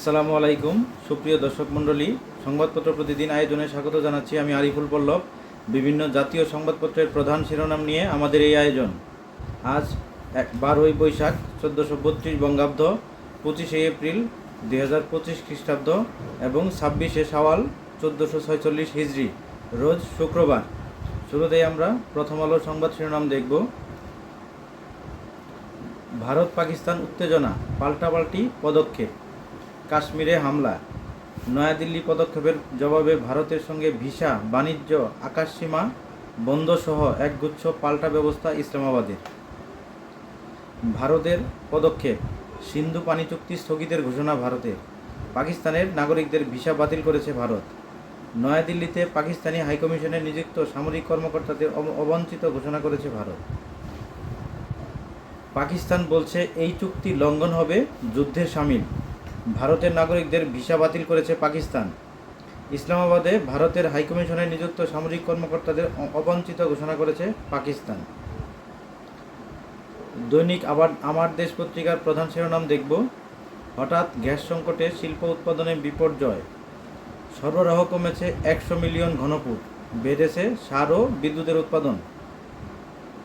আসসালামু আলাইকুম। সুপ্রিয় দর্শক মণ্ডলী, সংবাদপত্র প্রতিদিন আয়োজনে স্বাগত জানাচ্ছি আমি আরিফুল পল্লব। বিভিন্ন জাতীয় সংবাদপত্রের প্রধান শিরোনাম নিয়ে আমাদের এই আয়োজন। আজ এক বারোই বৈশাখ, চোদ্দোশো বত্রিশ বঙ্গাব্দ, পঁচিশে এপ্রিল দুই হাজার পঁচিশ খ্রিস্টাব্দ এবং ছাব্বিশে সাওয়াল চোদ্দোশো ছয়চল্লিশ হিজড়ি রোজ শুক্রবার। শুরুতেই আমরা প্রথম আলো সংবাদ শিরোনাম দেখব। ভারত পাকিস্তান উত্তেজনা, পাল্টাপাল্টি পদক্ষেপ। কাশ্মীরে হামলা। নয়াদিল্লি পদক্ষেপের জবাবে ভারতের সঙ্গে ভিসা, বাণিজ্য, আকাশসীমা বন্ধসহ একগুচ্ছ পাল্টা ব্যবস্থা ইসলামাবাদের ভারতের পদক্ষেপ, সিন্ধু পানি চুক্তি স্থগিতের ঘোষণা ভারতের পাকিস্তানের নাগরিকদের ভিসা বাতিল করেছে ভারত। নয়াদিল্লিতে পাকিস্তানি হাইকমিশনে নিযুক্ত সামরিক কর্মকর্তাদের অব- অবাঞ্ছিত ঘোষণা করেছে ভারত। পাকিস্তান বলছে, এই চুক্তি লঙ্ঘন হবে যুদ্ধের সামিল। ভারতের নাগরিকদের ভিসা বাতিল করেছে পাকিস্তান। ইসলামাবাদে ভারতের হাইকমিশনে নিযুক্ত সামরিক কর্মকর্তাদের অবাঞ্ছিত ঘোষণা করেছে পাকিস্তান। দৈনিক আবার আমার দেশ পত্রিকার প্রধান শিরোনাম দেখব। হঠাৎ গ্যাস সংকটে শিল্প উৎপাদনে বিপর্যয়। সরবরাহ কমেছে একশো মিলিয়ন ঘনফুট। বেড়েছে সার ও বিদ্যুতের উৎপাদন।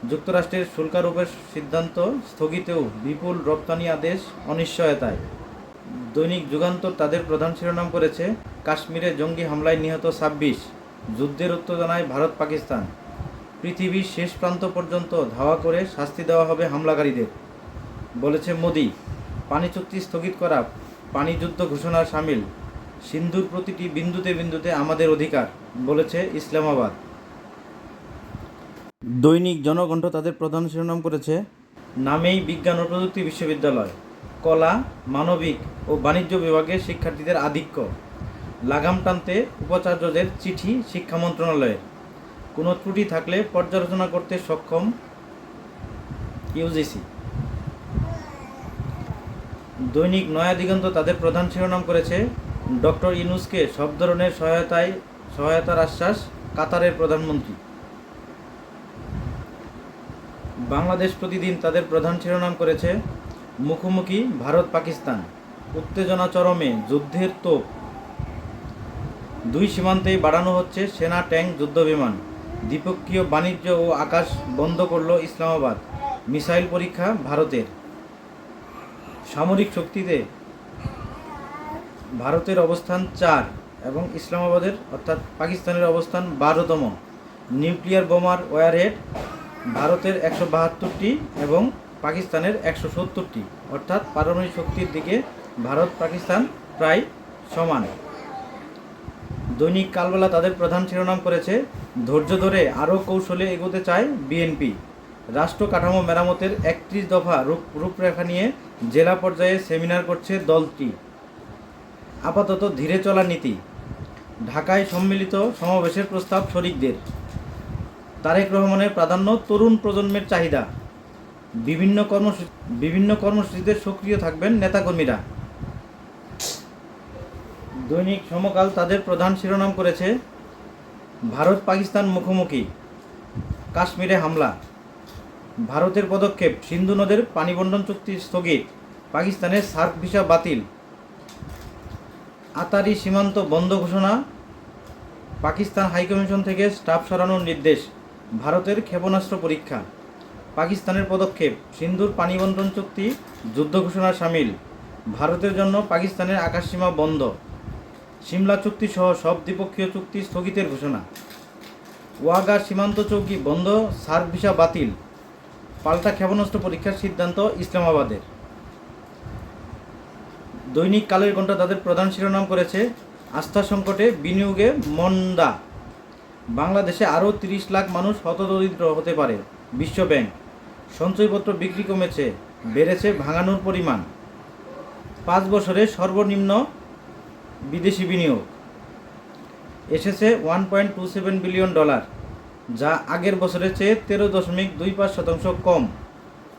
যুক্তরাষ্ট্রের শুল্কারোপের সিদ্ধান্ত স্থগিতেও বিপুল রপ্তানি আদেশ অনিশ্চয়তায়। দৈনিক যুগান্তর তাদের প্রধান শিরোনাম করেছে, কাশ্মীরে জঙ্গি হামলায় নিহত ছাব্বিশ, যুদ্ধের উত্তেজনায় ভারত পাকিস্তান। পৃথিবীর শেষ প্রান্ত পর্যন্ত ধাওয়া করে শাস্তি দেওয়া হবে হামলাকারীদের, বলেছে মোদি। পানি চুক্তি স্থগিত করা, পানি যুদ্ধ ঘোষণার সামিল, সিন্ধুর প্রতিটি বিন্দুতে বিন্দুতে আমাদের অধিকার, বলেছে ইসলামাবাদ। দৈনিক জনকণ্ঠ তাদের প্রধান শিরোনাম করেছে, নামেই বিজ্ঞান ও প্রযুক্তি বিশ্ববিদ্যালয়। কলা, মানবিক ও বাণিজ্য বিভাগের শিক্ষার্থীদের আধিক্য। লাগাম টানতে উপাচার্যদের চিঠি শিক্ষা মন্ত্রণালয়ের। কোনো ত্রুটি থাকলে পর্যালোচনা করতে সক্ষম ইউজিসি দৈনিক নয়া দিগন্ত তাদের প্রধান শিরোনাম করেছে, ডক্টর ইনুসকে সব ধরনের সহায়তায়, সহায়তার আশ্বাস কাতারের প্রধানমন্ত্রী। বাংলাদেশ প্রতিদিন তাদের প্রধান শিরোনাম করেছে মুখোমুখি ভারত পাকিস্তান। উত্তেজনা চরমে যুদ্ধের তোপ। দুই সীমান্তেই বাড়ানো হচ্ছে সেনা ট্যাঙ্ক যুদ্ধবিমান। দ্বিপক্ষীয় বাণিজ্য ও আকাশ বন্ধ করল ইসলামাবাদ। মিসাইল পরীক্ষা ভারতের। সামরিক শক্তিতে ভারতের অবস্থান চার এবং ইসলামাবাদের, অর্থাৎ পাকিস্তানের অবস্থান বারোতম। নিউক্লিয়ার বোমার ওয়ারহেড ভারতের একশো বাহাত্তরটি এবং পাকিস্তানের একশো সত্তরটি, অর্থাৎ পারমাণবিক শক্তির দিকে ভারত, পাকিস্তান প্রায় সমান। দৈনিক কালবেলা তাদের প্রধান শিরোনাম করেছে, ধৈর্য ধরে আরও কৌশলে এগোতে চায় বিএনপি। রাষ্ট্র কাঠামো মেরামতের একত্রিশ দফা রূপ, রূপরেখা নিয়ে জেলা পর্যায়ে সেমিনার করছে দলটি। আপাতত ধীরে চলা নীতি। ঢাকায় সম্মিলিত সমাবেশের প্রস্তাব শরিকদের। তারেক রহমানের প্রাধান্য তরুণ প্রজন্মের চাহিদা। বিভিন্ন কর্মসূচি বিভিন্ন কর্মসূচিতে সক্রিয় থাকবেন নেতাকর্মীরা। দৈনিক সমকাল তাদের প্রধান শিরোনাম করেছে, ভারত পাকিস্তান মুখোমুখি, কাশ্মীরে হামলা। ভারতের পদক্ষেপ, সিন্ধু নদের পানিবণ্টন চুক্তি স্থগিত, পাকিস্তানের সার্ক ভিসা বাতিল। আতারি সীমান্ত বন্ধ ঘোষণা, পাকিস্তান হাইকমিশন থেকে স্টাফ সরানোর নির্দেশ, ভারতের ক্ষেপণাস্ত্র পরীক্ষা। পাকিস্তানের পদক্ষেপ, সিন্ধুর পানি বন্টন চুক্তি, যুদ্ধ ঘোষণা সামিল, ভারতের জন্য পাকিস্তানের আকাশসীমা বন্ধ, সিমলা চুক্তি সহ সব দ্বিপক্ষীয় চুক্তি স্থগিতের ঘোষণা। ওয়াগা সীমান্ত চৌকি বন্ধ, সার্ক ভিসা বাতিল, পাল্টা ক্ষেপণাস্ত্র পরীক্ষার সিদ্ধান্ত ইসলামাবাদের। দৈনিক কালের ঘণ্টা তাদের প্রধান শিরোনাম করেছে, আস্থা সংকটে বিনিয়োগে মন্দা। বাংলাদেশে আরও তিরিশ লাখ মানুষ হতদরিদ্র হতে পারে বিশ্বব্যাংক সঞ্চয়পত্র বিক্রি কমেছে, বেড়েছে ভাঙানোর পরিমাণ। পাঁচ বছরে সর্বনিম্ন বিদেশি বিনিয়োগ। এসেছে one point two seven billion dollar যা আগের বছরের চেয়ে তেরো দশমিক দুই পাঁচ শতাংশ কম।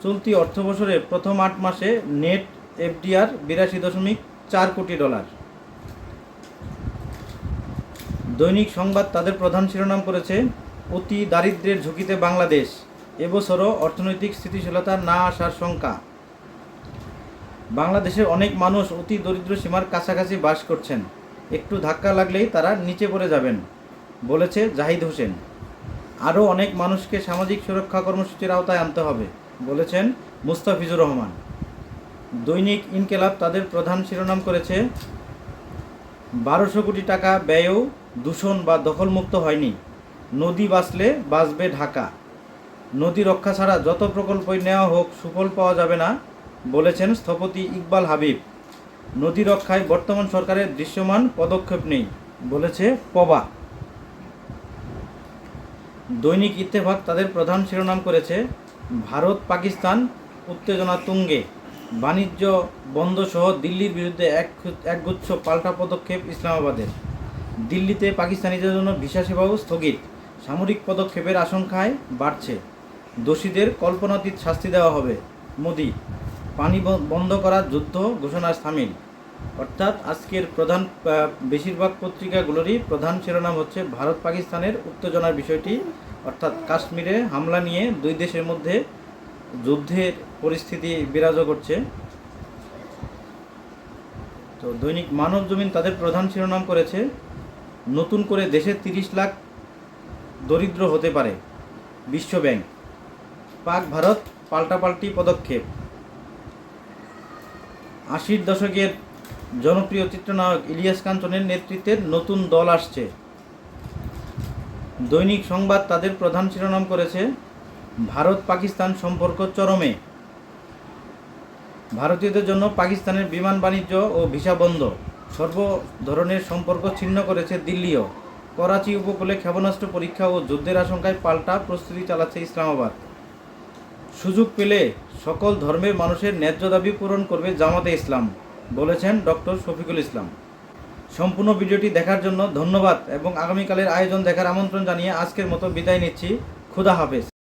চলতি অর্থ বছরের প্রথম আট মাসে নেট এফডিআর বিরাশি দশমিক চার কোটি ডলার। দৈনিক সংবাদ তাদের প্রধান শিরোনাম করেছে, অতি দারিদ্র্যের ঝুঁকিতে বাংলাদেশ। এবছরও অর্থনৈতিক স্থিতিশীলতা না আসার শঙ্কা। বাংলাদেশের অনেক মানুষ অতি দরিদ্র সীমার কাছাকাছি বাস করছেন। একটু ধাক্কা লাগলেই তারা নিচে পড়ে যাবেন, বলেছে জাহিদ হোসেন। আরও অনেক মানুষকে সামাজিক সুরক্ষা কর্মসূচির আওতায় আনতে হবে, বলেছেন মুস্তাফিজুর রহমান। দৈনিক ইনকেলাব তাদের প্রধান শিরোনাম করেছে, বারোশো কোটি টাকা ব্যয়েও দূষণ বা দখলমুক্ত হয়নি, নদী বাঁচলে বাঁচবে ঢাকা। নদী রক্ষা ছাড়া যত প্রকল্পই নেওয়া হোক, সুফল পাওয়া যাবে না, বলেছেন স্থপতি ইকবাল হাবিব। নদী রক্ষায় বর্তমান সরকারের দৃশ্যমান পদক্ষেপ নেই, বলেছে পবা। দৈনিক ইত্তেফাক তাদের প্রধান শিরোনাম করেছে, ভারত পাকিস্তান উত্তেজনা তুঙ্গে। বাণিজ্য বন্ধ সহ দিল্লির বিরুদ্ধে এক একগুচ্ছ পাল্টা পদক্ষেপ ইসলামাবাদের। দিল্লিতে পাকিস্তানিদের জন্য ভিসা সেবাও স্থগিত। সামরিক পদক্ষেপের আশঙ্কায় বাড়ছে। দোষীদের কল্পনাতীত শাস্তি দেওয়া হবে। মোদি, পানি বন্ধ করার যুদ্ধ ঘোষণা সামিল। অর্থাৎ আজকের প্রধান বেশিরভাগ পত্রিকাগুলোরই প্রধান শিরোনাম হচ্ছে ভারত পাকিস্তানের উত্তেজনার বিষয়টি। অর্থাৎ কাশ্মীরে হামলা নিয়ে দুই দেশের মধ্যে যুদ্ধের পরিস্থিতি বিরাজ করছে। তো দৈনিক মানব জমিন তাদের প্রধান শিরোনাম করেছে, নতুন করে দেশে তিরিশ লাখ দরিদ্র হতে পারে বিশ্ব ব্যাংক। পাক ভারত পাল্টাপাল্টি পদক্ষেপ। আশির দশকের জনপ্রিয় চিত্রনায়ক ইলিয়াস কাঞ্চনের নেতৃত্বের নতুন দল আসছে। দৈনিক সংবাদ তাদের প্রধান শিরোনাম করেছে ভারত পাকিস্তান সম্পর্ক চরমে। ভারতীয়দের জন্য পাকিস্তানের বিমান বাণিজ্য ও ভিসা বন্ধ। সর্ব ধরনের সম্পর্ক ছিন্ন করেছে দিল্লিও। করাচি উপকূলে ক্ষেপণাস্ত্র পরীক্ষা ও যুদ্ধের আশঙ্কায় পাল্টা প্রস্তুতি চালাচ্ছে ইসলামাবাদ। সুযোগ পেলে সকল ধর্মের মানুষের ন্যায্য দাবি পূরণ করবে জামাতে ইসলাম, বলেছেন ডক্টর শফিকুল ইসলাম। সম্পূর্ণ ভিডিওটি দেখার জন্য ধন্যবাদ এবং আগামীকালের আয়োজন দেখার আমন্ত্রণ জানিয়ে আজকের মতো বিদায় নিচ্ছি। খুদা হাফেজ।